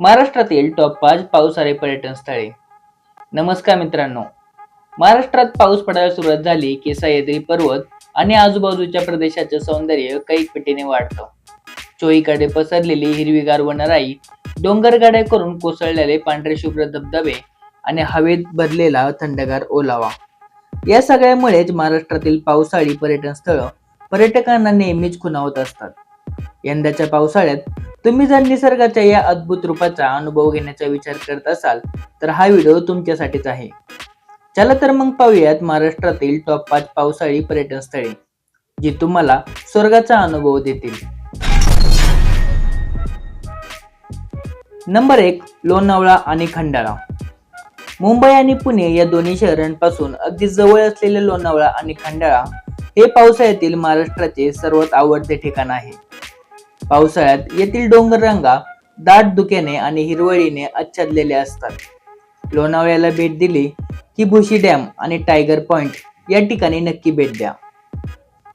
महाराष्ट्रातील टॉप पाच पावसाळी पर्यटन स्थळे. नमस्कार मित्रांनो. महाराष्ट्रात पाऊस पडायला सुरुवात झाली की सह्याद्री पर्वत आणि आजूबाजूच्या प्रदेशाचे सौंदर्य कैक पटीने वाढतं. चोईकडे पसरलेली हिरवीगार वनराई डोंगरगाड्या करून कोसळलेले पांढरे शुभ्र धबधबे आणि हवेत भरलेला थंडगार ओलावा. या सगळ्यामुळेच महाराष्ट्रातील पावसाळी पर्यटन स्थळ पर्यटकांना नेहमीच खुणावत असतात. यंदाच्या पावसाळ्यात तुम्ही जर निसर्गाच्या या अद्भुत रूपाचा अनुभव घेण्याचा विचार करत असाल तर हा व्हिडिओ तुमच्यासाठीच आहे. चला तर मग पाहूयात महाराष्ट्रातील टॉप पाच पावसाळी पर्यटन स्थळे जी तुम्हाला स्वर्गाचा अनुभव देतील. नंबर एक लोणावळा आणि खंडाळा. मुंबई आणि पुणे या दोन्ही शहरांपासून अगदी जवळ असलेले लोणावळा आणि खंडाळा हे पावसाळ्यातील महाराष्ट्राचे सर्वात आवडते ठिकाण आहे. पावसाळ्यात येथील डोंगररांगा दाट धुक्याने आणि हिरवळीने आच्छादलेले असतात. लोणावळ्याला भेट दिली की भुशी डॅम आणि टायगर पॉइंट या ठिकाणी नक्की भेट द्या.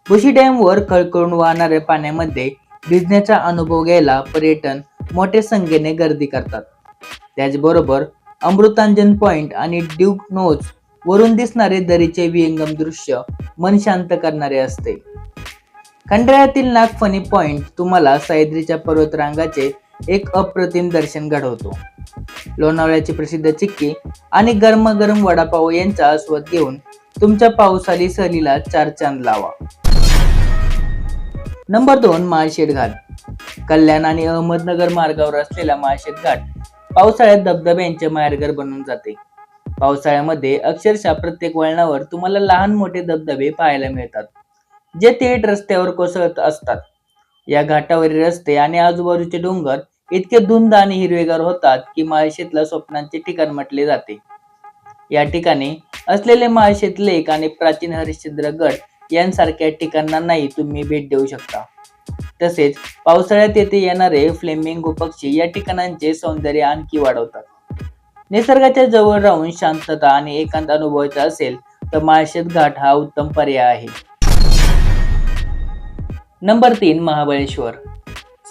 भुशी डॅमवर खळखळून वाहणाऱ्या पाण्यामध्ये भिजण्याचा अनुभव घ्यायला पर्यटन मोठ्या संख्येने गर्दी करतात. त्याचबरोबर अमृतांजन पॉइंट आणि ड्यूक नोज वरून दिसणारे दरीचे विहंगम दृश्य मन शांत करणारे असते. खंडाळ्यातील नागफणी पॉइंट तुम्हाला सह्याद्रीच्या पर्वतरांगाचे एक अप्रतिम दर्शन घडवतो. लोणावळ्याची प्रसिद्ध चिक्की आणि गरमागरम वडापाव यांचा आस्वाद घेऊन तुमच्या पावसाळी सहलीला चार चांद लावा. नंबर दोन माळशेड घाट. कल्याण आणि अहमदनगर मार्गावर असलेला माळशेड घाट पावसाळ्यात धबधब्यांचे माहेरघर बनून जाते. पावसाळ्यामध्ये अक्षरशः प्रत्येक वळणावर तुम्हाला लहान मोठे धबधबे पाहायला मिळतात. जे थेट रस्त्यावर कोसळत असतात. या घाटावरील रस्ते आणि आजूबाजूचे डोंगर इतके धुंद आणि हिरवेगार होतात की माळशेतला स्वप्नांचे ठिकाण म्हटले जाते. या ठिकाणी असलेले माळशेत लेक आणि प्राचीन हरिश्चंद्र गड यांसारख्या ठिकाणांनाही तुम्ही भेट देऊ शकता. तसेच पावसाळ्यात येथे येणारे फ्लेमिंगो पक्षी या ठिकाणांचे सौंदर्य आणखी वाढवतात. निसर्गाच्या जवळ राहून शांतता आणि एकांत अनुभवायचा असेल तर माळशेत घाट हा उत्तम पर्याय आहे. नंबर तीन महाबळेश्वर.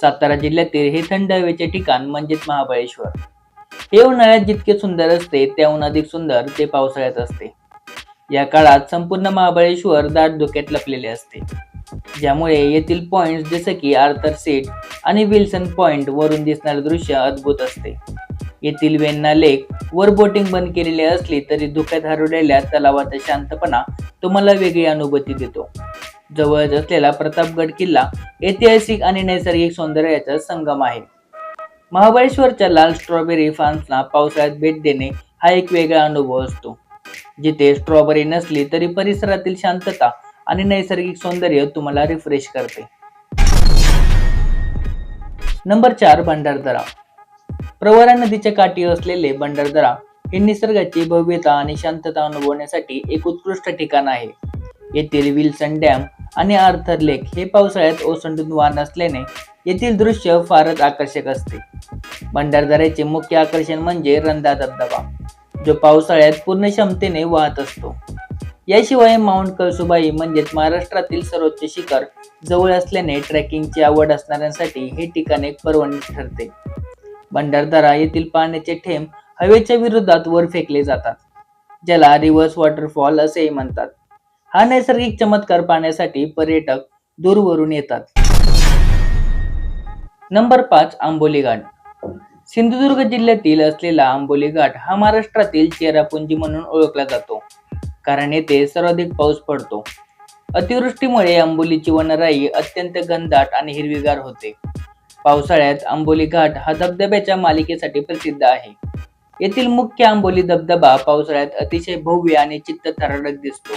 सातारा जिल्ह्यातील हे थंड हवेचे ठिकाण म्हणजेच महाबळेश्वर. हे उन्हाळ्यात जितके सुंदर असते त्याहून अधिक सुंदर ते पावसाळ्यात असते. या काळात संपूर्ण महाबळेश्वर दाट धुक्यात लपलेले असते. ज्यामुळे येथील पॉइंट जसे की आर्थर सीट आणि विल्सन पॉइंट वरून दिसणारे दृश्य अद्भुत असते. येथील वेन्ना लेक वर बोटिंग बंद केलेली असली तरी धुक्यात हरवलेल्या तलावाचा शांतपणा तुम्हाला वेगळी अनुभूती देतो. जवळच असलेला प्रतापगड किल्ला ऐतिहासिक आणि नैसर्गिक सौंदर्याचा संगम आहे. महाबळेश्वरच्या लाल स्ट्रॉबेरी फार्म्सना पावसाळ्यात भेट देणे हा एक वेगळा अनुभव असतो. जिथे स्ट्रॉबेरी नसली तरी परिसरातील शांतता आणि नैसर्गिक सौंदर्य तुम्हाला रिफ्रेश करते. नंबर चार भंडारदरा. प्रवरा नदीच्या काठी असलेले भंडारदरा हे निसर्गाची भव्यता आणि शांतता अनुभवण्यासाठी एक उत्कृष्ट ठिकाण आहे. येथील विल्सन डॅम आणि आर्थर लेक हे पावसाळ्यात ओसंडून वाहन असल्याने येथील दृश्य फारच आकर्षक असते. भंडारदऱ्याचे मुख्य आकर्षण म्हणजे रंधा धबधबा जो पावसाळ्यात पूर्ण क्षमतेने वाहत असतो. याशिवाय माउंट कळसुबाई म्हणजेच महाराष्ट्रातील सर्वोच्च शिखर जवळ असल्याने ट्रेकिंगची आवड असणाऱ्यांसाठी हे ठिकाण एक पर्वणी ठरते. भंडारदरा येथील पाण्याचे थेंब हवेच्या विरोधात वर फेकले जातात ज्याला रिव्हर्स वॉटरफॉल असेही म्हणतात. हा नैसर्गिक चमत्कार पाहण्यासाठी पर्यटक दूरवरून येतात. नंबर पाच आंबोली घाट. सिंधुदुर्ग जिल्ह्यातील असलेला आंबोली घाट हा महाराष्ट्रातील चेरापुंजी म्हणून ओळखला जातो कारण येथे सर्वाधिक पाऊस पडतो. अतिवृष्टीमुळे आंबोलीची वनराई अत्यंत घनदाट आणि हिरवीगार होते. पावसाळ्यात आंबोली घाट हा धबधब्याच्या मालिकेसाठी प्रसिद्ध आहे. येथील मुख्य आंबोली धबधबा पावसाळ्यात अतिशय भव्य आणि चित्त चित्तथरारक दिसतो.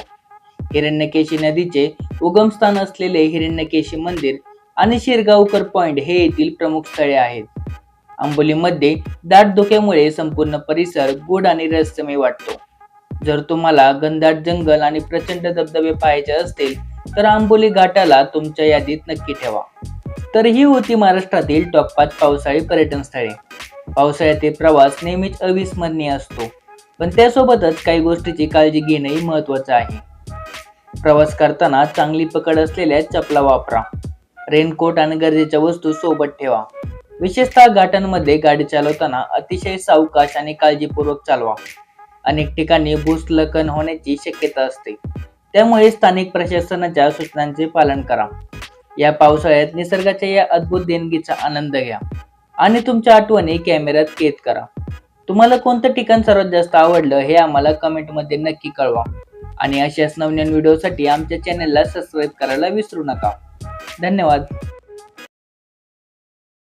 हिरण्यकेशी नदीचे उगमस्थान असलेले हिरण्यकेशी मंदिर आणि शिरगावकर पॉइंट हे येथील प्रमुख स्थळे आहेत. आंबोलीमध्ये दाट धुक्यामुळे संपूर्ण परिसर गुड आणि रहस्यमय वाटतो. जर तुम्हाला घनदाट जंगल आणि प्रचंड धबधबे पाहायचे असतील तर आंबोली घाटाला तुमच्या यादीत नक्की ठेवा. तर ही होती महाराष्ट्रातील टॉप पाच पावसाळी पर्यटन स्थळे. पावसाळ्यातील प्रवास नेहमीच अविस्मरणीय असतो. पण त्यासोबतच काही गोष्टीची काळजी घेणंही महत्वाचं आहे. प्रवास करताना चांगली पकड असलेल्या चपला वापरा. रेनकोट आणि गरजेच्या वस्तू सोबत ठेवा. विशेषतः घाटांमध्ये गाडी चालवताना अतिशय सावकाश आणि काळजीपूर्वक चालवा. अनेक ठिकाणी भूस्खलन होण्याची शक्यता असते. त्यामुळे स्थानिक प्रशासनाच्या सूचनांचे पालन करा. या पावसाळ्यात निसर्गाच्या या अद्भुत देणगीचा आनंद घ्या. आणि तुमच्या आठवणी कॅमेऱ्यात कैद करा. तुम्हाला कोणतं ठिकाण सर्वात जास्त आवडलं हे आम्हाला कमेंटमध्ये नक्की कळवा. आणि अशाच नवनवीन व्हिडिओसाठी आमच्या चॅनलला सबस्क्राईब करायला विसरू नका. धन्यवाद.